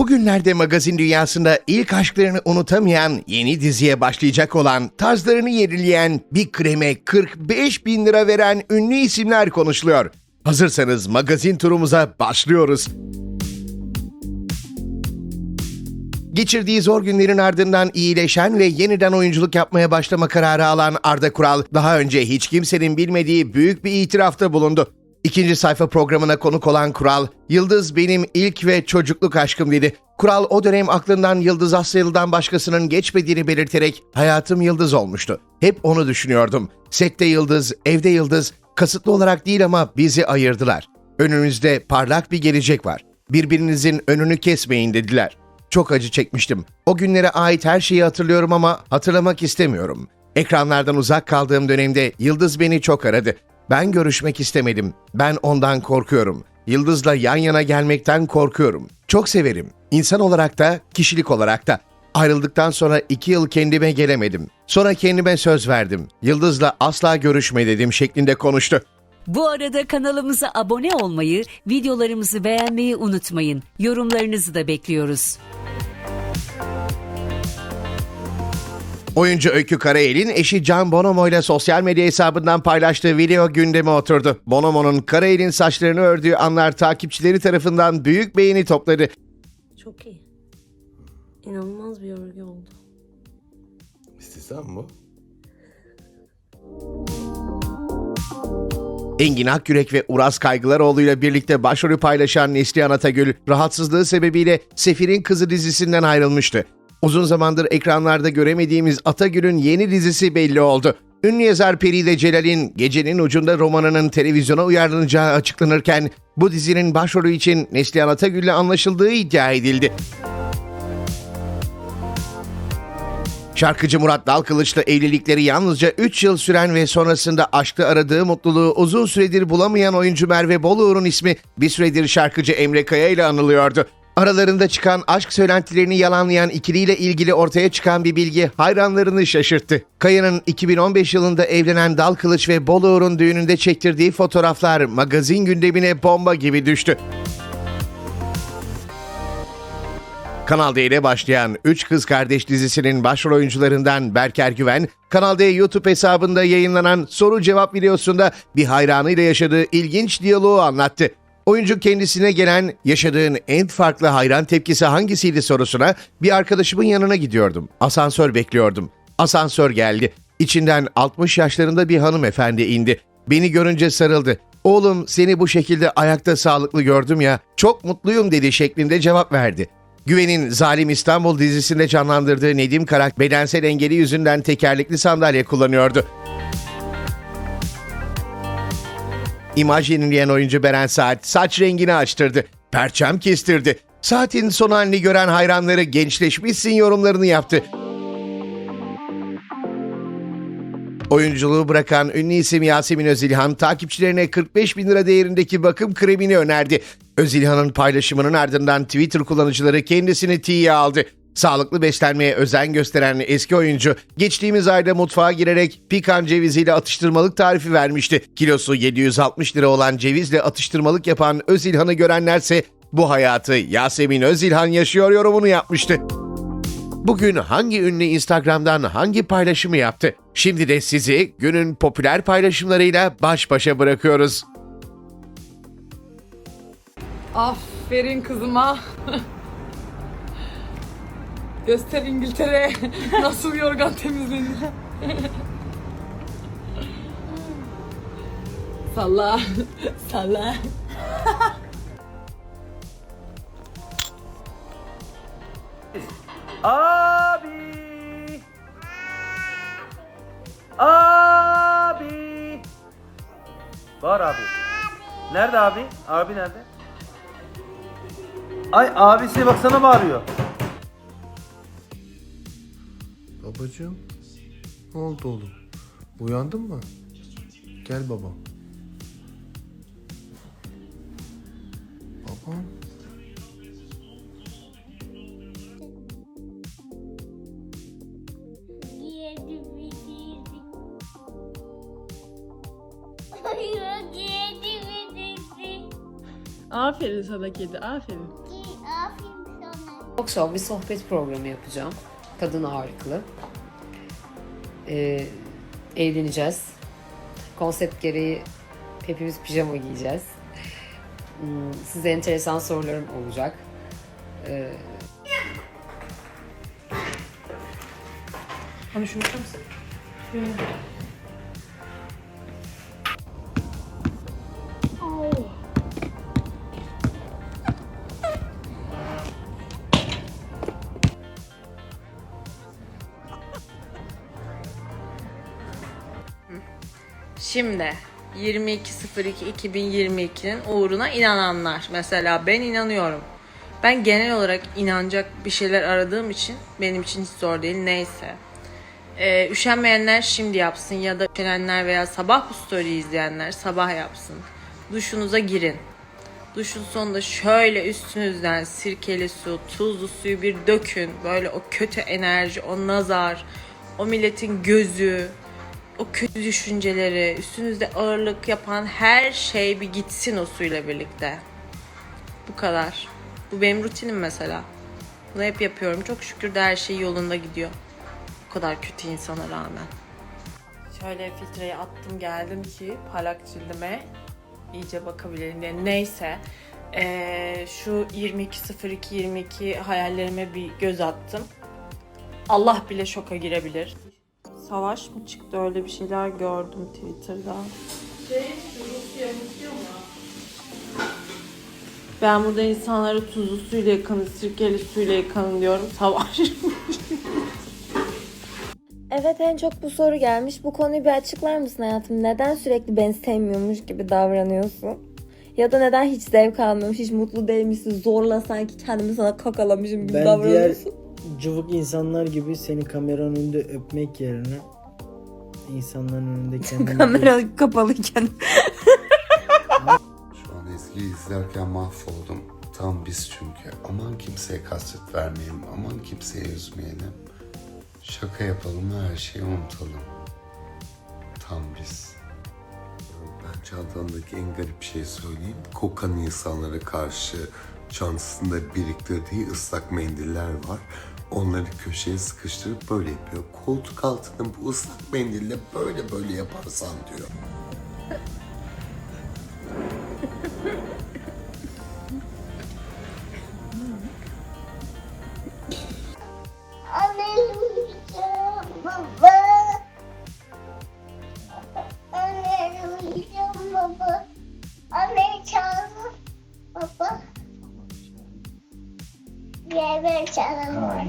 Bugünlerde magazin dünyasında ilk aşklarını unutamayan, yeni diziye başlayacak olan, tarzlarını yenileyen, bir kreme 45 bin lira veren ünlü isimler konuşuluyor. Hazırsanız magazin turumuza başlıyoruz. Geçirdiği zor günlerin ardından iyileşen ve yeniden oyunculuk yapmaya başlama kararı alan Arda Kural, daha önce hiç kimsenin bilmediği büyük bir itirafta bulundu. İkinci sayfa programına konuk olan Kural, Yıldız benim ilk ve çocukluk aşkım dedi. Kural o dönem aklından Yıldız Asyalı'dan başkasının geçmediğini belirterek hayatım Yıldız olmuştu. Hep onu düşünüyordum. Sette Yıldız, evde Yıldız, kasıtlı olarak değil ama bizi ayırdılar. Önümüzde parlak bir gelecek var. Birbirinizin önünü kesmeyin dediler. Çok acı çekmiştim. O günlere ait her şeyi hatırlıyorum ama hatırlamak istemiyorum. Ekranlardan uzak kaldığım dönemde Yıldız beni çok aradı. Ben görüşmek istemedim. Ben ondan korkuyorum. Yıldız'la yan yana gelmekten korkuyorum. Çok severim. İnsan olarak da, kişilik olarak da. Ayrıldıktan sonra iki yıl kendime gelemedim. Sonra kendime söz verdim. Yıldız'la asla görüşme dedim şeklinde konuştu. Bu arada kanalımıza abone olmayı, videolarımızı beğenmeyi unutmayın. Yorumlarınızı da bekliyoruz. Oyuncu Öykü Karayel'in eşi Can Bonomo ile sosyal medya hesabından paylaştığı video gündeme oturdu. Bonomo'nun Karayel'in saçlarını ördüğü anlar takipçileri tarafından büyük beğeni topladı. Çok iyi. İnanılmaz bir örgü oldu. İstisna bu? Engin Akyürek ve Uras Kaygılaroğlu ile birlikte başrolü paylaşan Neslihan Atagül, rahatsızlığı sebebiyle Sefir'in Kızı dizisinden ayrılmıştı. Uzun zamandır ekranlarda göremediğimiz Atagül'ün yeni dizisi belli oldu. Ünlü yazar Peride Celal'in Gecenin Ucunda romanının televizyona uyarlanacağı açıklanırken bu dizinin başrolü için Neslihan Atagül'le anlaşıldığı iddia edildi. Şarkıcı Murat Dalkılıç'la evlilikleri yalnızca 3 yıl süren ve sonrasında aşkta aradığı mutluluğu uzun süredir bulamayan oyuncu Merve Boluğur'un ismi bir süredir şarkıcı Emre Kaya ile anılıyordu. Aralarında çıkan aşk söylentilerini yalanlayan ikiliyle ilgili ortaya çıkan bir bilgi hayranlarını şaşırttı. Kaya'nın 2015 yılında evlenen Dalkılıç ve Boluğur'un düğününde çektirdiği fotoğraflar magazin gündemine bomba gibi düştü. Kanal D ile başlayan Üç Kız Kardeş dizisinin başrol oyuncularından Berker Güven, Kanal D YouTube hesabında yayınlanan soru cevap videosunda bir hayranıyla yaşadığı ilginç diyaloğu anlattı. Oyuncu kendisine gelen yaşadığın en farklı hayran tepkisi hangisiydi sorusuna bir arkadaşımın yanına gidiyordum. Asansör bekliyordum. Asansör geldi. İçinden 60 yaşlarında bir hanımefendi indi. Beni görünce sarıldı. Oğlum seni bu şekilde ayakta sağlıklı gördüm ya çok mutluyum dedi şeklinde cevap verdi. Güven'in Zalim İstanbul dizisinde canlandırdığı Nedim Karak bedensel engeli yüzünden tekerlekli sandalye kullanıyordu. İmaj yenileyen oyuncu Beren Saat saç rengini açtırdı. Perçem kestirdi. Saatin son halini gören hayranları gençleşmişsin yorumlarını yaptı. Oyunculuğu bırakan ünlü isim Yasemin Özilhan takipçilerine 45 bin lira değerindeki bakım kremini önerdi. Özilhan'ın paylaşımının ardından Twitter kullanıcıları kendisini tiye aldı. Sağlıklı beslenmeye özen gösteren eski oyuncu geçtiğimiz ayda mutfağa girerek pikan ceviziyle atıştırmalık tarifi vermişti. Kilosu 760 lira olan cevizle atıştırmalık yapan Özilhan'ı görenlerse bu hayatı Yasemin Özilhan yaşıyor yorumunu yapmıştı. Bugün hangi ünlü Instagram'dan hangi paylaşımı yaptı? Şimdi de sizi günün popüler paylaşımlarıyla baş başa bırakıyoruz. Aferin kızıma. Göster İngiltere nasıl yorgan temizlenir. Salla. Salla. Abi. Abi. Var abi. Nerede abi? Abi nerede? Ay abisi baksana bağırıyor. Babacığım. Ne oldu oğlum? Uyandın mı? Gel babam. Babam. Aferin sana kedi, aferin. Aferin sana. Show bir sohbet programı yapacağım. Kadın ağırlıklı. Ee, eğleneceğiz. Konsept gereği hepimiz pijama giyeceğiz. Hmm, Size enteresan sorularım olacak. Ee, Hani şunu tutar Şimdi 22.02.2022'nin uğruna inananlar. Mesela ben inanıyorum. Ben genel olarak inanacak bir şeyler aradığım için benim için hiç zor değil. Neyse. Ee, üşenmeyenler şimdi yapsın ya da üşenenler veya sabah bu story'i izleyenler sabah yapsın. Duşunuza girin. Duşun sonunda şöyle üstünüzden sirkeli su, tuzlu suyu bir dökün. Böyle o kötü enerji, o nazar, o milletin gözü, o kötü düşünceleri, üstünüzde ağırlık yapan her şey bir gitsin o suyla birlikte. Bu kadar. Bu benim rutinim mesela. Bunu hep yapıyorum. Çok şükür de her şey yolunda gidiyor. Bu kadar kötü insana rağmen. Şöyle filtreyi attım geldim ki parlak cildime iyice bakabilirim diye. Neyse. Ee, şu 22.02.22 hayallerime bir göz attım. Allah bile şoka girebilir. Savaş mı çıktı öyle bir şeyler gördüm Twitter'da. Ben burada insanları tuzlu suyla yıkanın, sirkeli suyla yıkanın diyorum. Savaş. Evet en çok bu soru gelmiş. Bu konuyu bir açıklar mısın hayatım? Neden sürekli beni sevmiyormuş gibi davranıyorsun? Ya da neden hiç zevk almıyormuş, hiç mutlu değilmişsin, zorla sanki kendimi sana kakalamışım gibi Ben diğer davranıyorsun? Cıvık insanlar gibi seni kameranın önünde öpmek yerine insanların önünde kendimi Kamera kapalıyken. Şu an Ezgi'yi izlerken mahvoldum. Tam biz çünkü. Aman kimseye kasvet vermeyelim. Aman kimseye üzmeyelim. Şaka yapalım her şeyi unutalım. Tam biz. Ben çantamdaki en garip şeyi söyleyeyim. Kokan insanlara karşı çantasında biriktirdiği ıslak mendiller var. Onları köşeye sıkıştırıp böyle yapıyor. Koltuk altında bu ıslak mendille böyle böyle yaparsan diyor. baba. Bir eve çağır var.